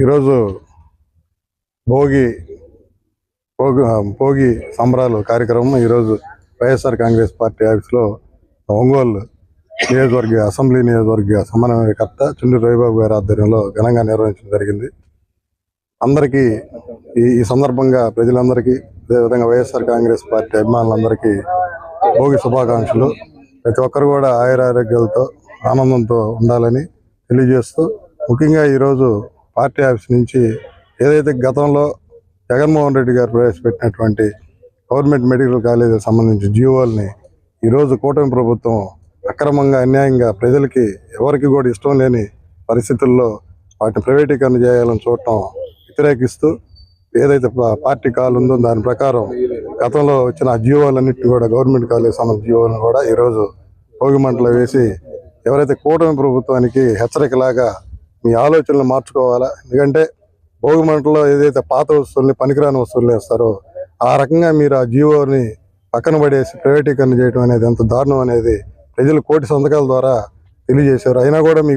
ఈరోజు భోగి భోగి భోగి సంబరాలు కార్యక్రమం ఈరోజు వైఎస్ఆర్ కాంగ్రెస్ పార్టీ ఆఫీస్లో ఒంగోలు నియోజకవర్గ అసెంబ్లీ నియోజకవర్గ సమన్వయకర్త చుండి రవిబాబు గారి ఆధ్వర్యంలో ఘనంగా నిర్వహించడం జరిగింది. అందరికీ ఈ ఈ సందర్భంగా ప్రజలందరికీ అదేవిధంగా వైఎస్ఆర్ కాంగ్రెస్ పార్టీ అభిమానులందరికీ భోగి శుభాకాంక్షలు. ప్రతి ఒక్కరు కూడా ఆయురారోగ్యాలతో ఆనందంతో ఉండాలని తెలియజేస్తూ ముఖ్యంగా ఈరోజు పార్టీ ఆఫీస్ నుంచి ఏదైతే గతంలో జగన్మోహన్ రెడ్డి గారు ప్రవేశపెట్టినటువంటి గవర్నమెంట్ మెడికల్ కాలేజీకి సంబంధించి జీవోల్ని ఈరోజు కూటమి ప్రభుత్వం అక్రమంగా అన్యాయంగా ప్రజలకి ఎవరికి కూడా ఇష్టం లేని పరిస్థితుల్లో వాటిని ప్రైవేటీకరణ చేయాలని చూడటం వ్యతిరేకిస్తూ ఏదైతే పార్టీ కాల్ ఉందో దాని ప్రకారం గతంలో వచ్చిన ఆ జీవోలన్నింటినీ కూడా గవర్నమెంట్ కాలేజ్ సంబంధించిన జీవోలను కూడా ఈరోజు భోగి మంటలు వేసి ఎవరైతే కూటమి ప్రభుత్వానికి హెచ్చరికలాగా మీ ఆలోచనలు మార్చుకోవాలా? ఎందుకంటే భోగి మంటలో ఏదైతే పాత వస్తువుల్ని పనికిరాని వస్తువులు వేస్తారో ఆ రకంగా మీరు ఆ జీవోని పక్కన పడేసి ప్రైవేటీకరణ చేయడం అనేది ఎంత దారుణం అనేది ప్రజలు కోటి సంతకాల ద్వారా తెలియజేశారు. అయినా కూడా మీ